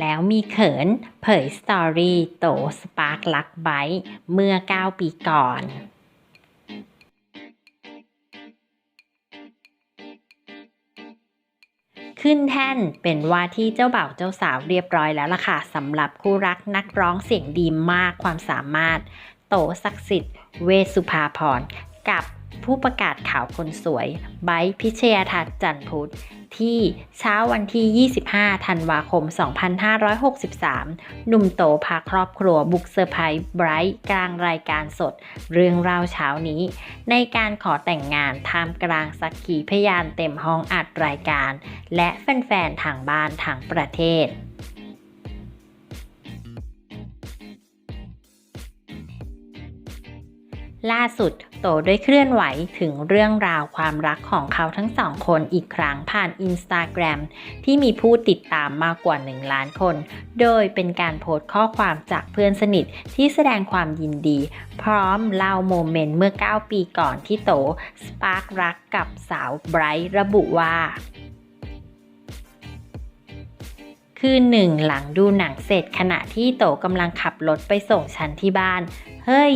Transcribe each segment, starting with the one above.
แล้วมีเขิน เผยสตอรี่โตสปาร์คลักไบต์เมื่อ 9 ปีก่อนขึ้นแท่นเป็นว่าที่เจ้าบ่าวเจ้าสาวเรียบร้อยแล้วล่ะค่ะสำหรับคู่รักนักร้องเสียงดีมากความสามารถ โตศักดิ์สิทธิ์ เวสุภาพรกับผู้ประกาศข่าวคนสวยไบพิชยทัศน์จันพุธ ที่เช้าวันที่ 25 ธันวาคม 2563 หนุ่มโตพาครอบครัวบุกเซอร์ไพรส์ไบรท์กลางรายการสด เรื่องราวเช้านี้ ในการขอแต่งงานท่ามกลางสักขีพยานเต็มห้องอัดรายการ และแฟนๆ ทางบ้านทางประเทศ ล่าสุดโตได้เคลื่อนไหวถึงเรื่องราวความรักของเขาทั้งสองคนอีกครั้งผ่านอินสตาแกรมที่มีผู้ติดตามมากกว่า 1 ล้านคน โดยเป็นการโพสต์ข้อความจากเพื่อนสนิทที่แสดงความยินดี พร้อมเล่าโมเมนต์เมื่อ 9 ปีก่อนที่โตสปาร์กรักกับสาวไบรท์ระบุว่า คืนหนึ่งหลังดูหนังเสร็จขณะที่โตกำลังขับรถไปส่งฉันที่บ้าน เฮ้ย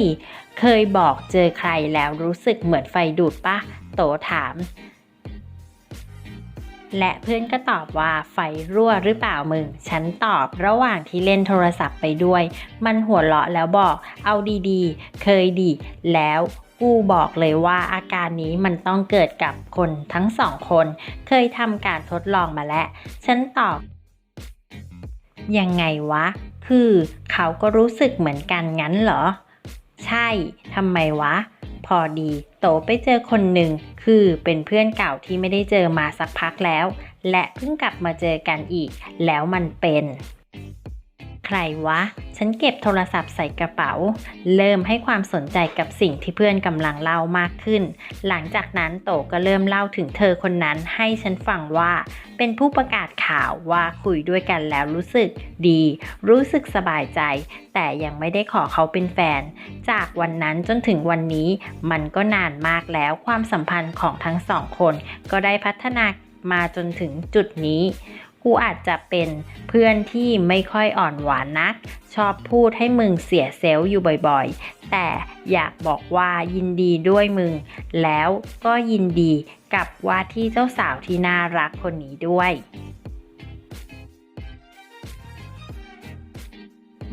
เคยบอกเจอใครแล้วรู้สึกเหมือนไฟดูดปะ โตถาม และเพื่อนก็ตอบว่าไฟรั่วหรือเปล่ามึง ฉันตอบระหว่างที่เล่นโทรศัพท์ไปด้วย มันหัวเราะแล้วบอก เอาดีๆ เคยดี แล้วกูบอกเลยว่าอาการนี้มันต้องเกิดกับคนทั้งสองคน เคยทำการทดลองมาแล้ว ฉันตอบ ยังไงวะ คือเขาก็รู้สึกเหมือนกันงั้นเหรอ ใช่ทำไมวะ พอดี โตไปเจอคนหนึ่ง คือเป็นเพื่อนเก่าที่ไม่ได้เจอมาสักพักแล้ว และเพิ่งกลับมาเจอกันอีก แล้วมันเป็น ใครวะ ฉันเก็บโทรศัพท์ใส่กระเป๋า เริ่มให้ความสนใจกับสิ่งที่เพื่อนกำลังเล่ามากขึ้น หลังจากนั้นโตก็เริ่มเล่าถึงเธอคนนั้นให้ฉันฟังว่า เป็นผู้ประกาศข่าวว่าคุยด้วยกันแล้วรู้สึกดี รู้สึกสบายใจ แต่ยังไม่ได้ขอเขาเป็นแฟน จากวันนั้นจนถึงวันนี้ มันก็นานมากแล้วความสัมพันธ์ของทั้งสองคน ก็ได้พัฒนามาจนถึงจุดนี้ กูอาจจะเป็นเพื่อนที่ไม่ค่อยอ่อนหวานนัก ชอบพูดให้มึงเสียเซลล์อยู่บ่อยๆ แต่อยากบอกว่ายินดีด้วยมึง แล้วก็ยินดีกับว่าที่เจ้าสาวที่น่ารักคนนี้ด้วย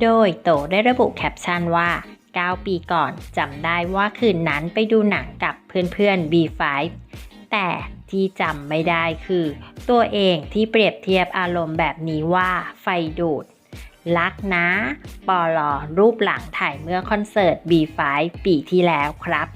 โดยโตได้ระบุแคปชั่นว่า 9 ปีก่อนจำได้ว่าคืนนั้นไปดูหนังกับเพื่อนๆ B5 แต่ที่จำไม่ได้คือ ตัวเองที่เปรียบเทียบอารมณ์แบบนี้ว่าไฟดูด รักนะ ปอลอรูปหลังถ่ายเมื่อคอนเสิร์ต B5 ปีที่แล้วครับ